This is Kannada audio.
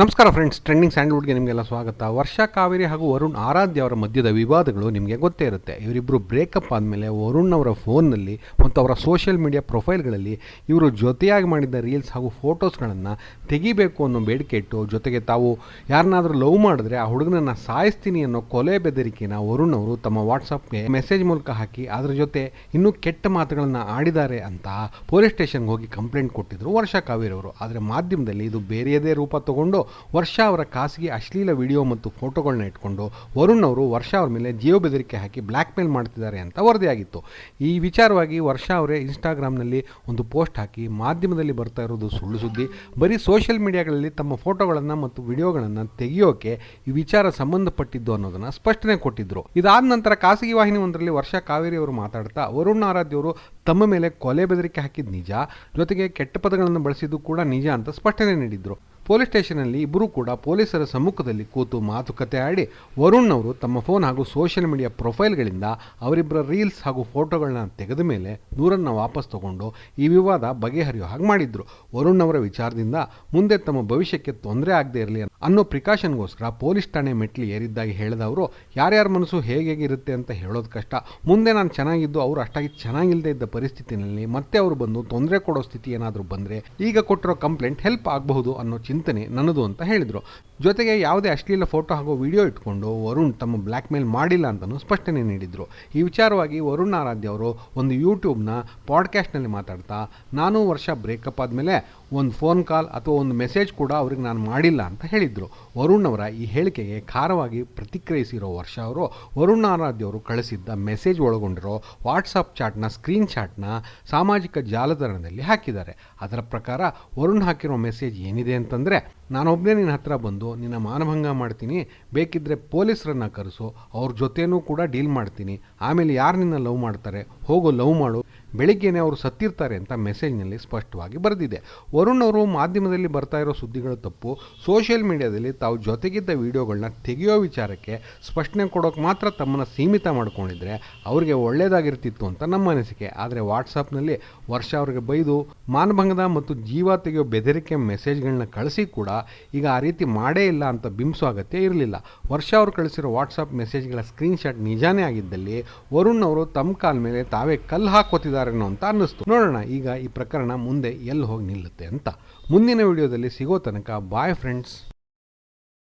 ನಮಸ್ಕಾರ ಫ್ರೆಂಡ್ಸ್ ಟ್ರೆಂಡಿಂಗ್ ಸ್ಯಾಂಡಲ್ವುಡ್ಗೆ ನಿಮಗೆಲ್ಲ ಸ್ವಾಗತ. ವರ್ಷ ಕಾವೇರಿ ಹಾಗೂ ವರುಣ್ ಆರಾಧ್ಯ ಅವರ ಮಧ್ಯದ ವಿವಾದಗಳು ನಿಮಗೆ ಗೊತ್ತೇ ಇರುತ್ತೆ. ಇವರಿಬ್ಬರು ಬ್ರೇಕಪ್ ಆದಮೇಲೆ ವರುಣ್ ಅವರ ಫೋನ್ನಲ್ಲಿ ಮತ್ತು ಅವರ ಸೋಷಿಯಲ್ ಮೀಡಿಯಾ ಪ್ರೊಫೈಲ್ಗಳಲ್ಲಿ ಇವರು ಜೊತೆಯಾಗಿ ಮಾಡಿದ ರೀಲ್ಸ್ ಹಾಗೂ ಫೋಟೋಸ್ಗಳನ್ನು ತೆಗಿಬೇಕು ಅನ್ನೋ ಬೇಡಿಕೆ ಇಟ್ಟು ಜೊತೆಗೆ ತಾವು ಯಾರನ್ನಾದರೂ ಲವ್ ಮಾಡಿದ್ರೆ ಆ ಹುಡುಗನನ್ನು ಸಾಯಿಸ್ತೀನಿ ಅನ್ನೋ ಕೊಲೆ ಬೆದರಿಕೆನ ವರುಣ್ ಅವರು ತಮ್ಮ ವಾಟ್ಸಪ್ಗೆ ಮೆಸೇಜ್ ಮೂಲಕ ಹಾಕಿ ಅದರ ಜೊತೆ ಇನ್ನೂ ಕೆಟ್ಟ ಮಾತುಗಳನ್ನು ಆಡಿದ್ದಾರೆ ಅಂತ ಪೊಲೀಸ್ ಸ್ಟೇಷನ್ಗೆ ಹೋಗಿ ಕಂಪ್ಲೇಂಟ್ ಕೊಟ್ಟಿದ್ದರು ವರ್ಷಾ ಕಾವೇರಿ ಅವರು. ಆದರೆ ಮಾಧ್ಯಮದಲ್ಲಿ ಇದು ಬೇರೆಯದೇ ರೂಪ ತಗೊಂಡು ವರ್ಷ ಅವರ ಖಾಸಗಿ ಅಶ್ಲೀಲ ವಿಡಿಯೋ ಮತ್ತು ಫೋಟೋಗಳನ್ನ ಇಟ್ಕೊಂಡು ವರುಣ್ ಅವರು ವರ್ಷ ಅವ್ರ ಮೇಲೆ ಜಿಯೋ ಬೆದರಿಕೆ ಹಾಕಿ ಬ್ಲ್ಯಾಕ್ ಮೇಲ್ ಮಾಡ್ತಿದ್ದಾರೆ ಅಂತ ವರದಿಯಾಗಿತ್ತು. ಈ ವಿಚಾರವಾಗಿ ವರ್ಷ ಅವರೇ ಇನ್ಸ್ಟಾಗ್ರಾಮ್ನಲ್ಲಿ ಒಂದು ಪೋಸ್ಟ್ ಹಾಕಿ ಮಾಧ್ಯಮದಲ್ಲಿ ಬರ್ತಾ ಇರೋದು ಸುಳ್ಳು ಸುದ್ದಿ. ಬರೀ ಸೋಷಿಯಲ್ ಮೀಡಿಯಾಗಳಲ್ಲಿ ತಮ್ಮ ಫೋಟೋಗಳನ್ನು ಮತ್ತು ವಿಡಿಯೋಗಳನ್ನು ತೆಗೆಯೋಕೆ ಈ ವಿಚಾರ ಸಂಬಂಧಪಟ್ಟಿದ್ದು ಅನ್ನೋದನ್ನು ಸ್ಪಷ್ಟನೆ ಕೊಟ್ಟಿದ್ದರು ಇದಾದ ನಂತರ ಖಾಸಗಿ ವಾಹಿನಿ ಒಂದರಲ್ಲಿ ವರ್ಷ ಕಾವೇರಿ ಅವರು ಮಾತಾಡ್ತಾ ವರುಣ್ ಆರಾಧ್ಯವರು ತಮ್ಮ ಮೇಲೆ ಕೊಲೆ ಬೆದರಿಕೆ ಹಾಕಿದ್ದು ನಿಜ, ಜೊತೆಗೆ ಕೆಟ್ಟ ಪದಗಳನ್ನು ಬಳಸಿದ್ದು ಕೂಡ ನಿಜ ಅಂತ ಸ್ಪಷ್ಟನೆ ನೀಡಿದ್ರು. ಪೊಲೀಸ್ ಸ್ಟೇಷನಲ್ಲಿ ಇಬ್ಬರೂ ಕೂಡ ಪೊಲೀಸರ ಸಮ್ಮುಖದಲ್ಲಿ ಕೂತು ಮಾತುಕತೆ ಆಡಿ ವರುಣ್ ಅವರು ತಮ್ಮ ಫೋನ್ ಹಾಗೂ ಸೋಷಿಯಲ್ ಮೀಡಿಯಾ ಪ್ರೊಫೈಲ್ಗಳಿಂದ ಅವರಿಬ್ಬರ ರೀಲ್ಸ್ ಹಾಗೂ ಫೋಟೋಗಳನ್ನ ತೆಗೆದ ಮೇಲೆ ದೂರನ್ನು ವಾಪಸ್ ತಗೊಂಡು ಈ ವಿವಾದ ಬಗೆಹರಿಯೋ ಹಾಗೆ ಮಾಡಿದ್ರು. ವರುಣ್ ಅವರ ವಿಚಾರದಿಂದ ಮುಂದೆ ತಮ್ಮ ಭವಿಷ್ಯಕ್ಕೆ ತೊಂದರೆ ಆಗದೆ ಇರಲಿ ಅನ್ನೋ ಪ್ರಿಕಾಷನ್ಗೋಸ್ಕರ ಪೊಲೀಸ್ ಠಾಣೆ ಮೆಟ್ಲಿ ಏರಿದ್ದಾಗಿ ಹೇಳಿದ ಅವರು ಯಾರ್ಯಾರ ಮನಸ್ಸು ಹೇಗೆ ಹೇಗಿರುತ್ತೆ ಅಂತ ಹೇಳೋದು ಕಷ್ಟ. ಮುಂದೆ ನಾನು ಚೆನ್ನಾಗಿದ್ದು ಅವರು ಅಷ್ಟಾಗಿ ಚೆನ್ನಾಗಿಲ್ಲದೆ ಇದ್ದ ಪರಿಸ್ಥಿತಿನಲ್ಲಿ ಮತ್ತೆ ಅವರು ಬಂದು ತೊಂದರೆ ಕೊಡೋ ಸ್ಥಿತಿ ಏನಾದರೂ ಬಂದರೆ ಈಗ ಕೊಟ್ಟಿರೋ ಕಂಪ್ಲೇಂಟ್ ಹೆಲ್ಪ್ ಆಗಬಹುದು ಅನ್ನೋ ಚಿಂತನೆ ನನ್ನದು ಅಂತ ಹೇಳಿದರು. ಜೊತೆಗೆ ಯಾವುದೇ ಅಶ್ಲೀಲ ಫೋಟೋ ಹಾಗೂ ವಿಡಿಯೋ ಇಟ್ಕೊಂಡು ವರುಣ್ ತಮ್ಮ ಬ್ಲ್ಯಾಕ್ ಮೇಲ್ ಮಾಡಿಲ್ಲ ಅಂತಲೂ ಸ್ಪಷ್ಟನೆ ನೀಡಿದರು. ಈ ವಿಚಾರವಾಗಿ ವರುಣ್ ಆರಾಧ್ಯ ಅವರು ಒಂದು ಯೂಟ್ಯೂಬ್ನ ಪಾಡ್ಕ್ಯಾಸ್ಟ್ನಲ್ಲಿ ಮಾತಾಡ್ತಾ, ನಾನು ವರ್ಷ ಬ್ರೇಕಪ್ ಆದಮೇಲೆ ಒಂದು ಫೋನ್ ಕಾಲ್ ಅಥವಾ ಒಂದು ಮೆಸೇಜ್ ಕೂಡ ಅವ್ರಿಗೆ ನಾನು ಮಾಡಿಲ್ಲ ಅಂತ ಹೇಳಿದರು. ವರುಣ್ ಅವರ ಈ ಹೇಳಿಕೆಗೆ ಖಾರವಾಗಿ ಪ್ರತಿಕ್ರಿಯಿಸಿರೋ ವರ್ಷ ಅವರು, ವರುಣ್ ಆರಾಧ್ಯ ಅವರು ಕಳಿಸಿದ್ದ ಮೆಸೇಜ್ ಒಳಗೊಂಡಿರೋ ವಾಟ್ಸಪ್ ಚಾಟ್ನ ಸ್ಕ್ರೀನ್ ಶಾಟ್ನ ಸಾಮಾಜಿಕ ಜಾಲತಾಣದಲ್ಲಿ ಹಾಕಿದ್ದಾರೆ. ಅದರ ಪ್ರಕಾರ ವರುಣ್ ಹಾಕಿರೋ ಮೆಸೇಜ್ ಏನಿದೆ ಅಂತಂದರೆ ನಾನೊಬ್ಬನೇ ನಿನ್ನ ಹತ್ರ ಬಂದು ನಿನ್ನ ಮಾನಭಂಗ ಮಾಡ್ತೀನಿ ಬೇಕಿದ್ದರೆ ಪೊಲೀಸರನ್ನು ಕರೆಸು, ಅವ್ರ ಜೊತೆನೂ ಕೂಡ ಡೀಲ್ ಮಾಡ್ತೀನಿ, ಆಮೇಲೆ ಯಾರು ನಿನ್ನ ಲವ್ ಮಾಡ್ತಾರೆ, ಹೋಗೋ ಲವ್ ಮಾಡು ಬೆಳಿಗ್ಗೆನೇ ಅವರು ಸತ್ತಿರ್ತಾರೆ ಅಂತ ಮೆಸೇಜ್ನಲ್ಲಿ ಸ್ಪಷ್ಟವಾಗಿ ಬರೆದಿದೆ. ವರುಣ್ ಅವರು ಮಾಧ್ಯಮದಲ್ಲಿ ಬರ್ತಾ ಇರೋ ಸುದ್ದಿಗಳು ತಪ್ಪು. ಸೋಷಿಯಲ್ ಮೀಡಿಯಾದಲ್ಲಿ ತಾವು ಜೊತೆಗಿದ್ದ ವಿಡಿಯೋಗಳನ್ನ ತೆಗೆಯೋ ವಿಚಾರಕ್ಕೆ ಸ್ಪಷ್ಟನೆ ಕೊಡೋಕೆ ಮಾತ್ರ ತಮ್ಮನ್ನು ಸೀಮಿತ ಮಾಡ್ಕೊಂಡಿದ್ರೆ ಅವರಿಗೆ ಒಳ್ಳೆಯದಾಗಿರ್ತಿತ್ತು ಅಂತ ನಮ್ಮ ಅನಿಸಿಕೆ. ಆದರೆ ವಾಟ್ಸಪ್ನಲ್ಲಿ ವರ್ಷ ಅವರಿಗೆ ಬೈದು, ಮಾನಭಂಗದ ಮತ್ತು ಜೀವ ತೆಗೆಯೋ ಬೆದರಿಕೆ ಮೆಸೇಜ್ಗಳನ್ನ ಕಳಿಸಿ ಕೂಡ ಈಗ ಆ ರೀತಿ ಮಾಡೇ ಇಲ್ಲ ಅಂತ ಬಿಂಬಿಸೋ ಅಗತ್ಯ ಇರಲಿಲ್ಲ. ವರ್ಷ ಅವರು ಕಳಿಸಿರೋ ವಾಟ್ಸಪ್ ಮೆಸೇಜ್ಗಳ ಸ್ಕ್ರೀನ್ಶಾಟ್ ನಿಜಾನೇ ಆಗಿದ್ದಲ್ಲಿ ವರುಣ್ ಅವರು ತಮ್ಮ ಕಾಲ ಮೇಲೆ ತಾವೇ ಕಲ್ಲು ಹಾಕೋತಿದ್ದಾರೇನೋ ಅಂತ ಅನ್ನಿಸ್ತು. ನೋಡೋಣ, ಈಗ ಈ ಪ್ರಕರಣ ಮುಂದೆ ಎಲ್ಲಿ ಹೋಗಿ ನಿಲ್ಲುತ್ತೆ ಅಂತ. ಮುಂದಿನ ವಿಡಿಯೋದಲ್ಲಿ ಸಿಗೋ ತನಕ ಬಾಯ್ ಫ್ರೆಂಡ್ಸ್